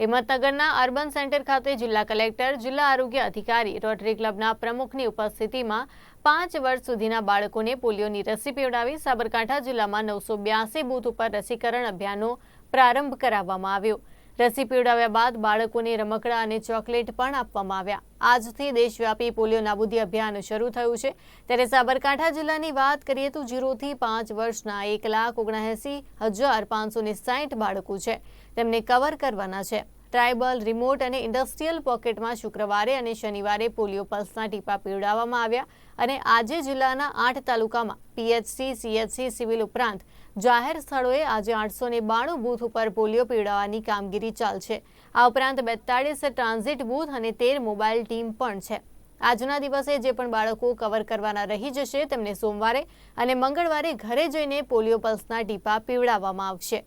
હિંમતનગરના urban centre ખાતે જિલ્લા collector, જિલ્લા આરોગ્ય અધિકારી, રોટરી ક્લબના પ્રમુખની ઉપસ્થિતિમાં પાંચ વર્ષ સુધીના બાળકોને પોલિયોની રસી પીવડાવી સાબરકાંઠા જિલ્લામાં નવસો બ્યાસી બૂથ ઉપર રસીકરણ અભિયાનનો પ્રારંભ કરાવવામાં આવ્યો. રસી પીવડાવ્યા બાદ બાળકોને રમકડા અને ચોકલેટ પણ આપવામાં આવ્યા. આજથી દેશવ્યાપી પોલિયો નાબૂદી અભિયાન શરૂ થયું છે. ત્યારે સાબરકાંઠા જિલ્લાની વાત કરીએ તો જીરોથી પાંચ વર્ષના એક લાખ ઓગણએંસી હજાર પાંચસો ને સાઠ બાળકો છે. તેમને કવર કરવાના છે. ટ્રાઇબલ, રિમોટ અને ઇન્ડસ્ટ્રીયલ પોકેટમાં શુક્રવારે અને શનિવારે પોલિયો પલ્સના ટીપા પીવડાવવામાં આવ્યા અને આજે જિલ્લાના આઠ તાલુકામાં પીએચસી, સીએચસી, સિવિલ ઉપરાંત જાહેર સ્થળોએ આજે આઠસો ને બાણું બૂથ ઉપર પોલિયો પીવડાવવાની કામગીરી ચાલશે. આ ઉપરાંત બેતાળીસ ટ્રાન્ઝિટ બૂથ અને તેર મોબાઈલ ટીમ પણ છે. આજના દિવસે જે પણ બાળકો કવર કરવાના રહી જશે, તેમને સોમવારે અને મંગળવારે ઘરે જઈને પોલિયો પલ્સના ટીપા પીવડાવવામાં આવશે.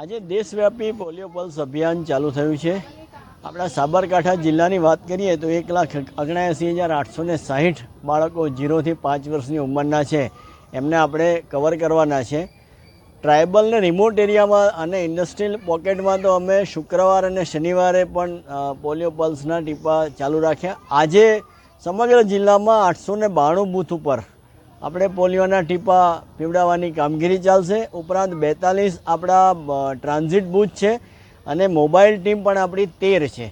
આજે દેશવ્યાપી પોલિયો પલ્સ અભિયાન ચાલુ થયું છે. આપણા સાબરકાંઠા જિલ્લાની વાત કરીએ તો એક લાખ ઓગણએંસી હજાર આઠસો ને સાહીઠ બાળકો જીરોથી પાંચ વર્ષની ઉંમરના છે. એમને આપણે કવર કરવાના છે. ટ્રાઇબલ ને રિમોટ એરિયામાં અને ઇન્ડસ્ટ્રીયલ પોકેટમાં તો અમે શુક્રવાર અને શનિવારે પણ પોલિયો પલ્સના ટીપા ચાલુ રાખ્યા. આજે સમગ્ર જિલ્લામાં આઠસો ને બાણું બૂથ ઉપર આપણે પોલિયોના ટીપા પીવડાવવાની કામગીરી ચાલશે. ઉપરાંત બેતાલીસ આપણા ટ્રાન્ઝિટ બૂથ છે અને મોબાઈલ ટીમ પણ આપણી તેર છે.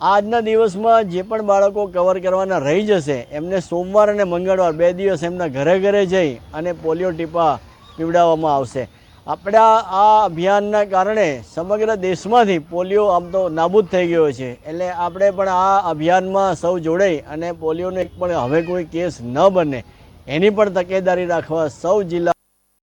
આજના દિવસમાં જે પણ બાળકો કવર કરવાના રહી જશે, એમને સોમવાર અને મંગળવાર બે દિવસ એમના ઘરે ઘરે જઈ અને પોલિયો ટીપા પીવડાવવામાં આવશે. આપણા આ અભિયાનના કારણે સમગ્ર દેશમાંથી પોલિયો આમ તો નાબૂદ થઈ ગયો છે. એટલે આપણે પણ આ અભિયાનમાં સૌ જોડાઈ અને પોલિયોનો એક પણ હવે કોઈ કેસ ન બને. એની પણ તકેદારી રાખવા સૌ જિલ્લા